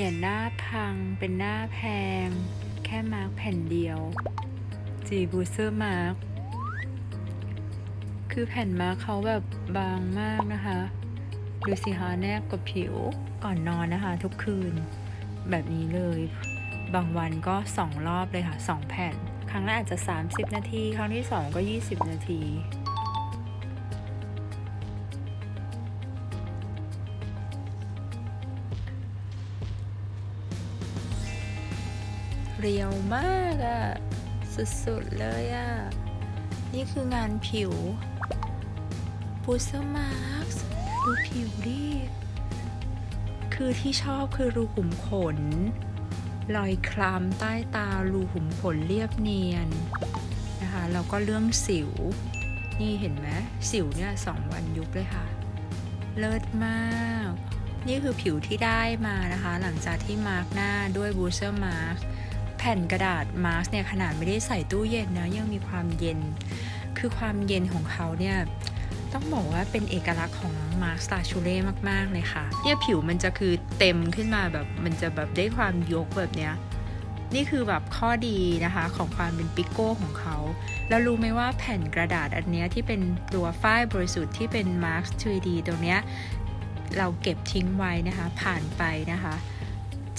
ลี่ยนหน้าพังเป็นหน้าแพง แค่มาร์กแผ่นเดียวจีบูเซอร์มาร์กคือแผ่นมาร์กเขาแบบบางมากนะคะ ดูสิคะแนบกับผิวก่อนนอนนะคะ ทุกคืน แบบนี้เลย บางวันก็สองรอบเลยค่ะสองแผ่น ครั้งแรกอาจจะ 30 นาที ครั้งที่สองก็ 20 นาที รียวมากอะสุดๆเลยอะนี่คืองานผิวบูสเซอร์มาร์คดูผิวดิ คือที่ชอบคือรูขุมขน รอยคล้ำใต้ตารูขุมขนเรียบเนียนนะคะ แล้วก็เรื่องสิว นี่เห็นไหมสิวเนี่ยสองวันยุบเลยค่ะ เลิศมาก นี่คือผิวที่ได้มานะคะ หลังจากที่มาร์กหน้าด้วยบูสเซอร์มาร์ก แผ่นกระดาษมาร์กเนี่ยขนาดไม่ได้ใส่ตู้เย็นนะยังมีความเย็น คือความเย็นของเขาเนี่ยต้องบอกว่าเป็นเอกลักษณ์ของมาร์คสตาชูเล่มาก ๆ เลยค่ะ เนี่ยผิวมันจะคือเต็มขึ้นมาแบบมันจะแบบได้ความยกแบบเนี้ยนี่คือแบบข้อดีนะคะของความเป็นปิโก้ของเขา แล้วรู้ไหมว่าแผ่นกระดาษอันเนี้ยที่เป็นตัวฝ้ายบริสุทธิ์ที่เป็นมาร์ค 3D ตรงเนี้ยเราเก็บทิ้งไว้นะคะ ผ่านไปนะคะ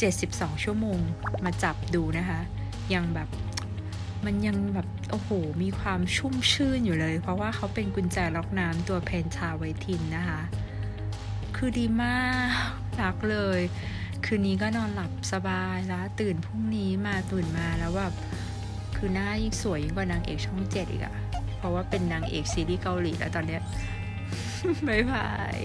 72 ชั่วโมงมาจับดูนะคะ ยังแบบมันยังแบบโอ้โห มีความชุ่มชื่นอยู่เลย เพราะว่าเขาเป็นกุญแจล็อกน้ำตัวเพนทาไวทินนะคะ คือดีมากรักเลย คืนนี้ก็นอนหลับสบายแล้ว ตื่นพรุ่งนี้มาตื่นมาแล้วแบบคือหน้ายิ่งสวยยิ่งกว่านางเอกช่องเจ็ดอีกอะเพราะว่าเป็นนางเอกซีรีส์เกาหลีแล้วตอนเนี้ยบ๊ายบาย